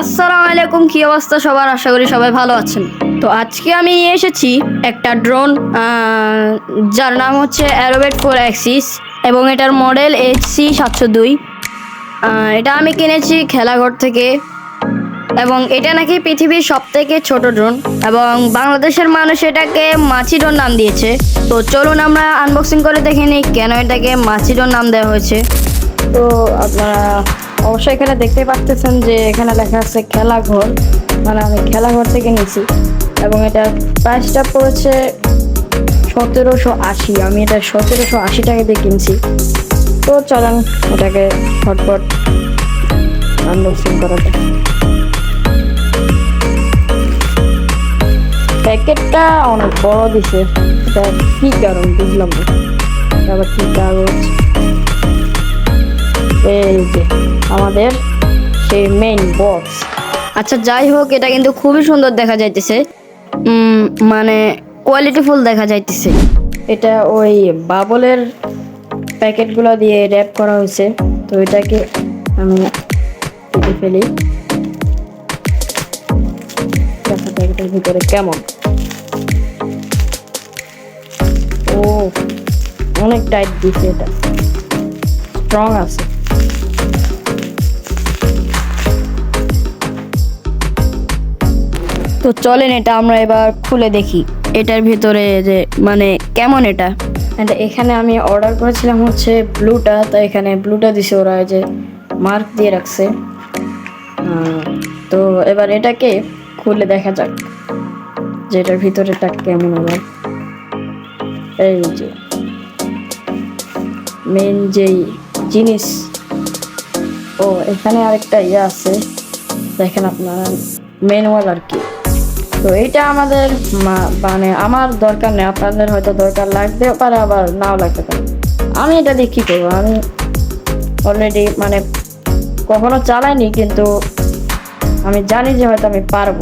আসসালামু আলাইকুম, কি অবস্থা সবার? আশা করি সবাই ভালো আছেন। তো আজকে আমি নিয়ে এসেছি একটা ড্রোন যার নাম হচ্ছে অ্যারোবেট ফোর অ্যাক্সিস এবং এটার মডেল এইচ সি সাতশো দুই। এটা আমি কিনেছি খেলাঘর থেকে এবং এটা নাকি পৃথিবীর সব থেকে ছোট ড্রোন এবং বাংলাদেশের মানুষ এটাকে মাছি ড্রোন নাম দিয়েছে। তো চলুন আমরা আনবক্সিং করে দেখে নিই কেন এটাকে মাছি ড্রোন নাম দেওয়া হয়েছে। তো আপনারা অবশ্যই এখানে দেখতে পাচ্ছেন যে এখানে লেখা আছে খেলাঘর। মানে আমি খেলাঘর থেকে নিয়েছি এবং এটার প্রাইসটা পড়েছে সতেরোশো আশি। আমি এটা সতেরোশো আশি টাকা দিয়ে কিনছি। তো চলেন এটাকে ফটফট আনবক্সিং করা যাক। প্যাকেটটা অনেক বড় দিছে। এটা কি কারণ বুঝলাম না। এটা আবার কি কাগজ? এই যে আমাদের সেই মেইন বক্স আচ্ছা যাই হোক এটা কিন্তু খুবই সুন্দর দেখা যাইতেছে। মানে কোয়ালিটিফুল দেখা যাইতেছে। এটা ওই বাবলের প্যাকেটগুলো দিয়ে র্যাপ করা হয়েছে। তো এটাকে আমি কেটে ফেলি। প্যাকেটের ভিতরে কেমন। ও অনেক টাইট দিছে এটা। স্ট্রং আছে। তো চলেন এটা আমরা এবার খুলে দেখি। এটার ভিতরে যে মানে কেমন এটা? এটা এখানে আমি অর্ডার করেছিলাম হচ্ছে ব্লুটা, তো এখানে ব্লুটা দিছে ওরা যে মার্ক দিয়ে রাখছে। তো এবার এটাকে খুলে দেখা যাক যে এটার ভিতরেটা কেমন আবার এই যে মেন যেই জিনিস, ও এখানে আরেকটা ইয়ে আছে। দেখেন আপনারা ম্যানুয়াল আর কি। তো এইটা আমাদের মানে আমার দরকার নেই। আপনাদের হয়তো দরকার লাগতেও পারে আবার নাও লাগতে পারে আমি এটা দিয়ে কী করব? আমি অলরেডি মানে কখনো চালাইনি, কিন্তু আমি জানি যে হয়তো আমি পারব।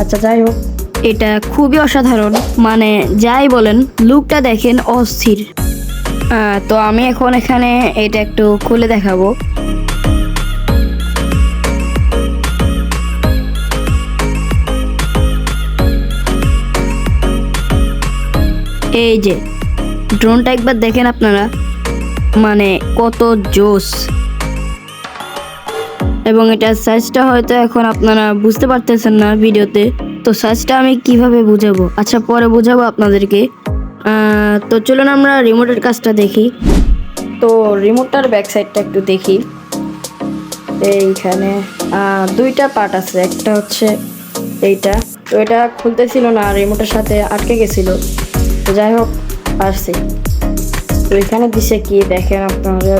আচ্ছা যাই হোক। এটা খুবই অসাধারণ। মানে যাই বলেন, লুকটা দেখেন অস্থির। তো আমি এখন এখানে এটা একটু খুলে দেখাবো। এই যে ড্রোনটা একবার দেখেন আপনারা। মানে কত জোস এবং এটার সাইজটা হয়তো এখন আপনারা বুঝতে পারতেছেন না ভিডিওতে। তো সাইজটা আমি কীভাবে বুঝাবো? আচ্ছা পরে বুঝাবো আপনাদেরকে। তো চলুন আমরা রিমোটের কাজটা দেখি। তো রিমোটটার ব্যাক সাইডটা একটু দেখি। এইখানে দুইটা পার্ট আছে। একটা হচ্ছে এইটা। তো এটা খুলতেছিল না রিমোটের সাথে আটকে গেছিল। যাই হোক, পারছি। তো এখানে দিছে কি? দেখেন আপনারা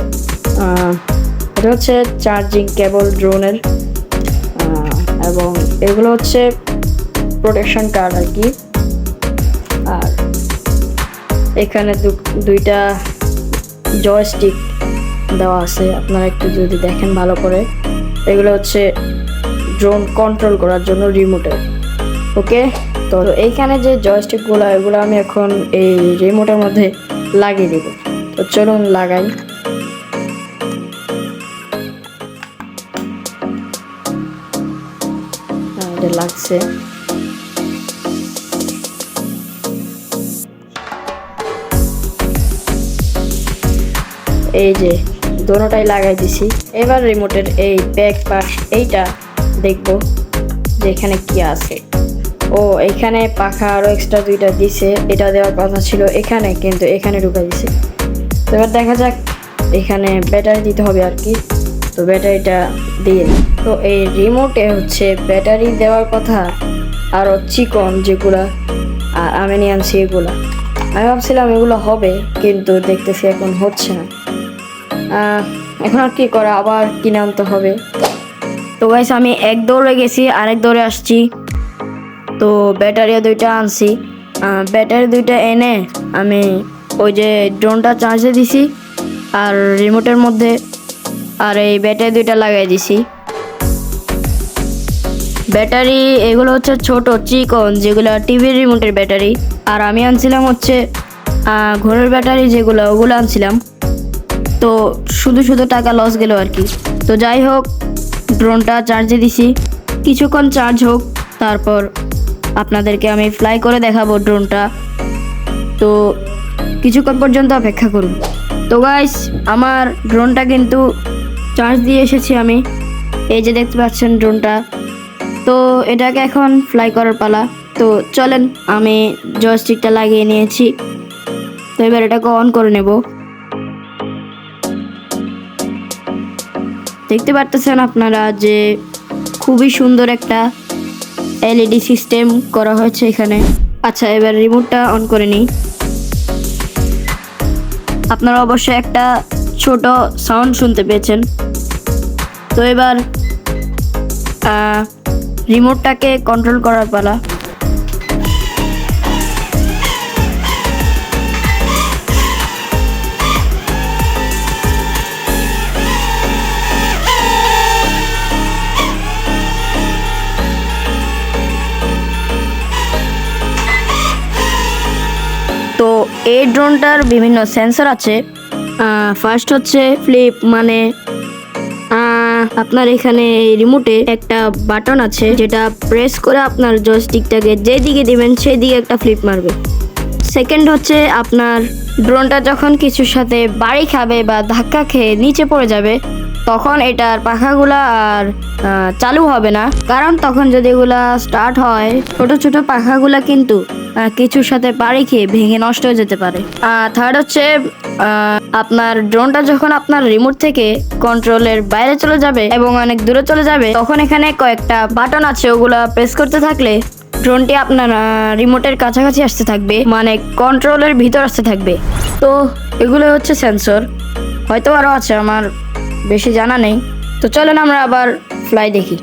এটা হচ্ছে চার্জিং কেবল ড্রোনের এবং এগুলো হচ্ছে প্রোটেকশন কার্ড আর কি। আর এখানে দুইটা জয়স্টিক দেওয়া আছে। আপনারা একটু যদি দেখেন ভালো করে। এগুলো হচ্ছে ড্রোন কন্ট্রোল করার জন্য রিমোটের ওকে তো এইখানে যে জয়স্টিকগুলো এগুলো আমি এখন এই রিমোটের মধ্যে লাগিয়ে দিব। তো চলুন লাগাই। হ্যাঁ, লাগছে। এই যে দোনোটাই লাগাই দিছি। এবার রিমোটের এই ব্যাক পার্ট এইটা দেখব যে এখানে কি আছে। ও এখানে পাখা আরও এক্সট্রা দুইটা দিছে, এটা দেওয়ার কথা ছিল এখানে, কিন্তু এখানে ঢুকা দিছে। তো এবার দেখা যাক এখানে ব্যাটারি দিতে হবে আর কি। তো ব্যাটারিটা দিয়ে তো এই রিমোটে হচ্ছে ব্যাটারি দেওয়ার কথা আরও চিকন যেগুলা, আর আমি নিয়ে আনছি এগুলা আমি ভাবছিলাম এগুলো হবে, কিন্তু দেখতেছি এখন হচ্ছে না। এখন আর কি করা, আবার কিনে আনতে হবে। তো গাইস আমি এক দৌড়ে গেছি, আরেক দৌড়ে আসছি। তো ব্যাটারি দুইটা আনছি। ব্যাটারি দুইটা এনে আমি ওই যে ড্রোনটা চার্জে দিছি আর রিমোটের মধ্যে আর এই ব্যাটারি দুইটা লাগাই দিছি। ব্যাটারি এগুলো হচ্ছে ছোট, চিকন, যেগুলো টিভির রিমোটের ব্যাটারি। আর আমি আনছিলাম হচ্ছে ঘরের ব্যাটারি যেগুলো, ওগুলো আনছিলাম। তো শুধু শুধু টাকা লস গেল আর কি। তো যাই হোক, ড্রোনটা চার্জে দিছি। কিছুক্ষণ চার্জ হোক, তারপর আপনাদেরকে আমি ফ্লাই করে দেখাবো ড্রোনটা তো কিছুক্ষণ পর্যন্ত অপেক্ষা করুন। তো গাইস আমার ড্রোনটা কিন্তু চার্জ দিয়ে এসেছি আমি। এই যে দেখতে পাচ্ছেন ড্রোনটা তো এটাকে এখন ফ্লাই করার পালা। তো চলেন, আমি জয়স্টিকটা লাগিয়ে নিয়েছি। তো এবার এটাকে অন করে নেব। দেখতে পারতেছেন আপনারা যে খুবই সুন্দর একটা এলইডি সিস্টেম করা হয়েছে এখানে। আচ্ছা এবার রিমোটটা অন করে নিই। আপনারা অবশ্যই একটা ছোট সাউন্ড শুনতে পেয়েছেন। তো এবার রিমোটটাকে কন্ট্রোল করার পালা। এই ড্রোনটার বিভিন্ন সেন্সর আছে। ফার্স্ট হচ্ছে ফ্লিপ মানে আপনার এখানে রিমোটে একটা বাটন আছে, যেটা প্রেস করে আপনার জয়স্টিকটাকে যেদিকে দিবেন সেদিকে একটা ফ্লিপ মারবে। সেকেন্ড হচ্ছে আপনার ড্রোনটা যখন কিছুর সাথে বাড়ি খাবে বা ধাক্কা খেয়ে নিচে পড়ে যাবে তখন এটার পাখাগুলা আর চালু হবে না। কারণ তখন যদি এগুলা স্টার্ট হয়, ছোট ছোট পাখাগুলা কিন্তু কিছুর সাথে বাড়ি খেয়ে ভেঙে নষ্ট হয়ে যেতে পারে। আর থার্ড হচ্ছে আপনার ড্রোনটা যখন আপনার রিমোট থেকে কন্ট্রোলের বাইরে চলে যাবে এবং অনেক দূরে চলে যাবে, তখন এখানে কয়েকটা বাটন আছে, ওগুলা প্রেস করতে থাকলে ড্রোনটি আপনার রিমোটের কাছাকাছি আসতে থাকবে মানে কন্ট্রোলের ভিতর আসতে থাকবে। তো এগুলো হচ্ছে সেন্সর হয়তো আরও আছে আমার বেশি জানা নেই। তো চলেন আমরা আবার ফ্লাই দেখি।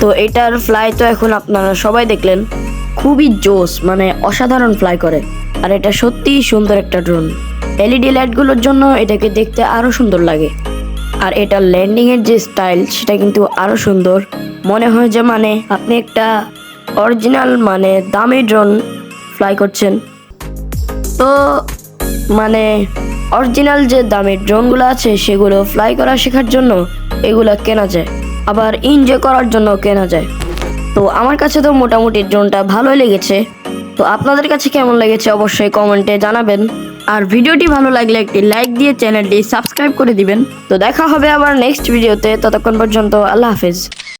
তো এটার ফ্লাই তো এখন আপনারা সবাই দেখলেন। খুবই জোস মানে অসাধারণ ফ্লাই করে। আর এটা সত্যিই সুন্দর একটা ড্রোন এলইডি লাইটগুলোর জন্য এটাকে দেখতে আরও সুন্দর লাগে। আর এটা ল্যান্ডিংয়ের যে স্টাইল সেটা কিন্তু আরও সুন্দর। মনে হয় যে মানে আপনি একটা অরিজিনাল মানে দামি ড্রোন ফ্লাই করছেন। তো মানে অরিজিনাল যে দামি ড্রোনগুলো আছে, সেগুলো ফ্লাই করা শেখার জন্য এগুলো কেনা যায়। আবার এনজয় করার জন্য কেনা যায়। তো আমার কাছে তো মোটামুটি ড্রোনটা ভালোই লেগেছে। তো আপনাদের কাছে কেমন লেগেছে অবশ্যই কমেন্টে জানাবেন। আর ভিডিওটি ভালো লাগলে একটি লাইক দিয়ে চ্যানেলটি সাবস্ক্রাইব করে দিবেন। তো দেখা হবে আবার নেক্সট ভিডিওতে ততক্ষণ পর্যন্ত আল্লাহ হাফেজ।